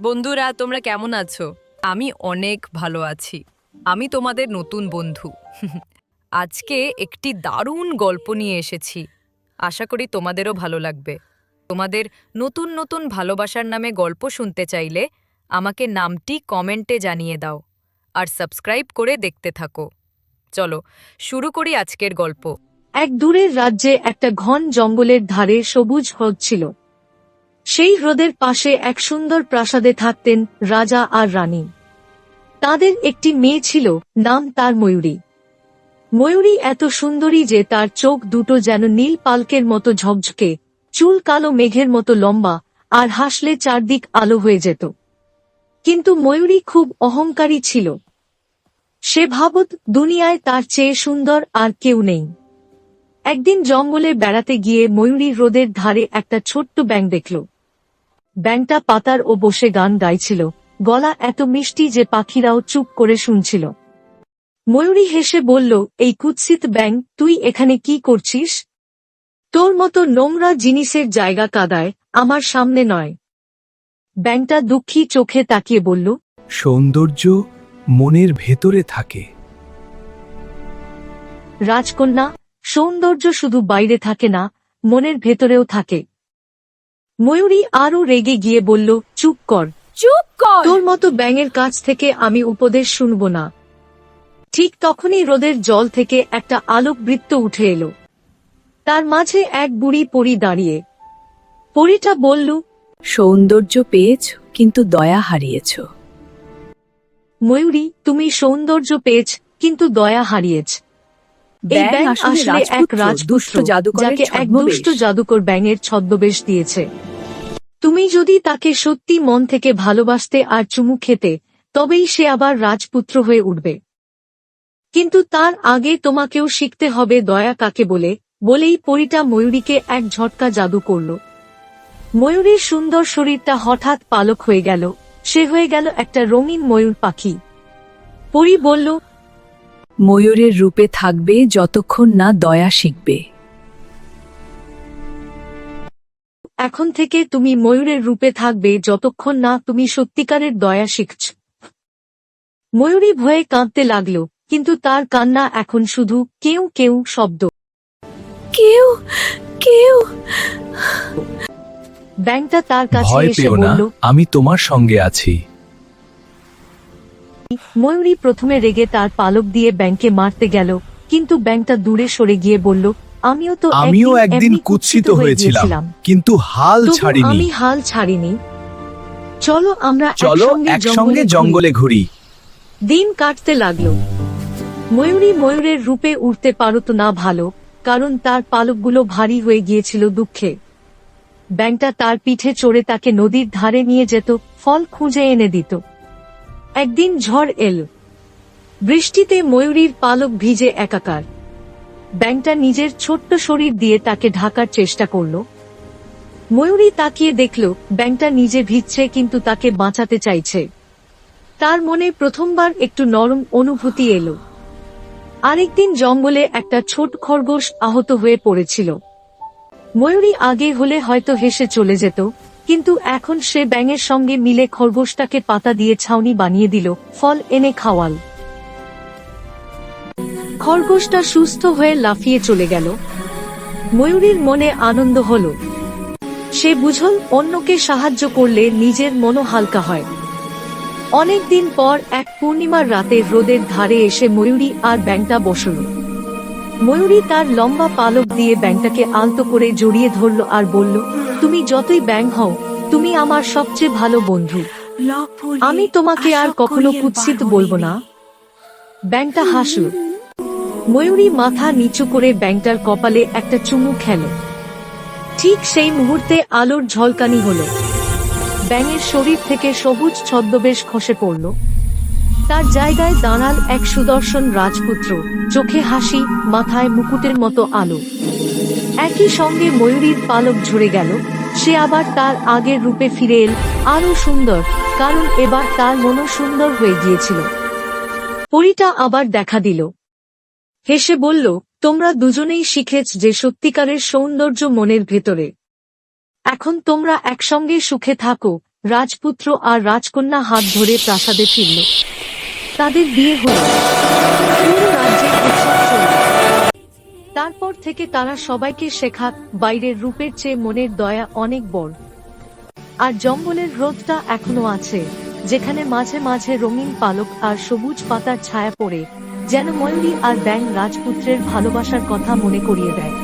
বন্ধুরা, তোমরা কেমন আছো? আমি অনেক ভালো আছি। আমি তোমাদের নতুন বন্ধু। আজকে একটি দারুণ গল্প নিয়ে এসেছি। আশা করি তোমাদেরও ভালো লাগবে। তোমাদের নতুন নতুন ভালোবাসার নামে গল্প শুনতে চাইলে আমাকে নামটি কমেন্টে জানিয়ে দাও আর সাবস্ক্রাইব করে দেখতে থাকো। চলো, শুরু করি আজকের গল্প। এক দূরের রাজ্যে একটা ঘন জঙ্গলের ধারে সবুজ হচ্ছিল ছিল। সেই হ্রদের পাশে এক সুন্দর প্রাসাদে থাকতেন রাজা আর রানী। তাদের একটি মেয়ে ছিল, নাম তার ময়ূরী। ময়ূরী এত সুন্দরী যে তার চোখ দুটো যেন নীল পালকের মতো ঝকঝকে, চুল কালো মেঘের মতো লম্বা, আর হাসলে চারদিক আলো হয়ে যেত। কিন্তু ময়ূরী খুব অহংকারী ছিল। সে ভাবত, দুনিয়ায় তার চেয়ে সুন্দর আর কেউ নেই। একদিন জঙ্গলে বেড়াতে গিয়ে ময়ূরী রোদের ধারে একটা ছোট্ট ব্যাং দেখল। ব্যাংটা পাতার ও বসে গান গাইছিল। গলা এত মিষ্টি যে পাখিরাও চুপ করে শুনছিল। ময়ূরী হেসে বলল এই কুৎসিত ব্যাং তুই এখানে কি করছিস? তোর মতো নোংরা জিনিসের জায়গা কাদায় আমার সামনে নয়। ব্যাংটা দুঃখী চোখে তাকিয়ে বলল সৌন্দর্য মনের ভেতরে থাকে। রাজকন্যা সৌন্দর্য শুধু বাইরে থাকে না মনের ভেতরেও থাকে। ময়ূরী আরও রেগে গিয়ে বলল চুপ কর। চুপ কর। তোর মতো ব্যাঙের কাছ থেকে আমি উপদেশ শুনব না। ঠিক তখনই রোদের জল থেকে একটা আলোক বৃত্ত উঠে এলো। তার মাঝে এক বুড়ি পরি দাঁড়িয়ে। পরিটা বলল সৌন্দর্য পেয়েছ কিন্তু দয়া হারিয়েছ। ময়ূরী তুমি সৌন্দর্য পেয়েছ কিন্তু দয়া হারিয়েছ। ব্যাঙ আসলে এক রাজপুত্র যাকে এক দুষ্ট জাদুকর ব্যাঙের ছদ্মবেশ দিয়েছে। তুমি যদি তাকে সত্যি মন থেকে ভালোবাসতে আর চুমু খেতে তবেই সে আবার রাজপুত্র হয়ে উঠবে। কিন্তু তার আগে তোমাকেও শিখতে হবে দয়া কাকে বলে বলেই পরিটা ময়ূরীকে এক ঝটকা জাদু করল। ময়ূরীর সুন্দর শরীরটা হঠাৎ পালক হয়ে গেল। সে হয়ে গেল একটা রঙিন ময়ূর পাখি। পরি বলল ময়ূরের রূপে থাকবে যতক্ষণ না দয়া শিখবে। এখন থেকে তুমি ময়ূরের রূপে থাকবে যতক্ষণ না তুমি সত্যিকারের দয়া শিখছ। ময়ূরী ভয়ে কাঁদতে লাগল কিন্তু তার কান্না এখন শুধু কেউ কেউ শব্দ। কেউ কেউ। ব্যাংকটা তার কাছে ভয় এসে পেও না বলল আমি তোমার সঙ্গে আছি। ময়ূরী প্রথমে রেগে তার পালক দিয়ে ব্যাংকে মারতে গেল কিন্তু ব্যাংকটা দূরে সরে গিয়ে বলল আমিও তো আমিও একদিন কুৎসিত হয়েছিলাম কিন্তু হাল ছাড়িনি। আমি হাল ছাড়িনি। চলো আমরা চলো একসঙ্গে জঙ্গলে ঘুরি। দিন কাটতে লাগল। ময়ূরী ময়ূরের রূপে উঠতে পারত না ভালো কারণ তার পালকগুলো ভারী হয়ে গিয়েছিল দুঃখে। ব্যাংকটা তার পিঠে চড়ে তাকে নদীর ধারে নিয়ে যেত ফল খুঁজে এনে দিত। একদিন ঝড় এল। বৃষ্টিতে ময়ূরীর পালক ভিজে একাকার। ব্যাংকটা নিজের ছোট্ট শরীর দিয়ে তাকে ঢাকার চেষ্টা করল। ময়ূরী তাকিয়ে দেখল ব্যাংকটা নিজে ভিজছে কিন্তু তাকে বাঁচাতে চাইছে। তার মনে প্রথমবার একটু নরম অনুভূতি এলো। আরেকদিন জঙ্গলে একটা ছোট খরগোশ আহত হয়ে পড়েছিল। ময়ূরী আগে হলে হয়তো হেসে চলে যেত কিন্তু এখন সে ব্যাঙের সঙ্গে মিলে খরগোশটাকে পাতা দিয়ে ছাউনি বানিয়ে দিল, ফল এনে খাওয়াল। খরগোশটা সুস্থ হয়ে লাফিয়ে চলে গেল। ময়ূরীর মনে আনন্দ হল। সে বুঝল অন্যকে সাহায্য করলে নিজের মনও হালকা হয়। অনেকদিন পর এক পূর্ণিমার রাতে রোদের ধারে এসে ময়ূরী আর ব্যাংটা বসল। ময়ূরী তার লম্বা পালক দিয়ে ব্যাংটাকে আলতো করে জড়িয়ে ধরল আর বলল, তুমি যতই ব্যাং হও, তুমি আমার সবচেয়ে ভালো বন্ধু। আমি তোমাকে আর কখনো কুৎসিত বলব না। ব্যাংটা হাসল। ময়ূরী মাথা নিচু করে ব্যাংটার কপালে একটা চুমু খেল। ঠিক সেই মুহূর্তে আলোর ঝলকানি হলো। ব্যাঙের শরীর থেকে সবুজ ছদ্মবেশ খসে পড়ল। তার জায়গায় দাঁড়াল এক সুদর্শন রাজপুত্র। চোখে হাসি, মাথায় মুকুটের মতো আলো। একই সঙ্গে ময়ূরীর পালক ঝরে গেল। সে আবার তার আগের রূপে ফিরে এল। আরও সুন্দর, কারণ এবার তার মনও সুন্দর হয়ে গিয়েছিল। পরিটা আবার দেখা দিল। হেসে বলল, তোমরা দুজনেই শিখেছ যে সত্যিকারের সৌন্দর্য মনের ভেতরে। এখন তোমরা একসঙ্গে সুখে থাকো। রাজপুত্র আর রাজকন্যা হাত ধরে প্রাসাদে ফিরল। তাদের বিয়ে হল। তারপর থেকে তারা সবাইকে শেখাক বাইরের রূপের চেয়ে মনের দয়া অনেক বড়। আর জঙ্গলের হ্রদটা এখনও আছে, যেখানে মাঝে মাঝে রঙিন পালক আর সবুজ পাতার ছায়া পড়ে, যেন ময়ূরী আর ব্যাং রাজপুত্রের ভালোবাসার কথা মনে করিয়ে দেয়।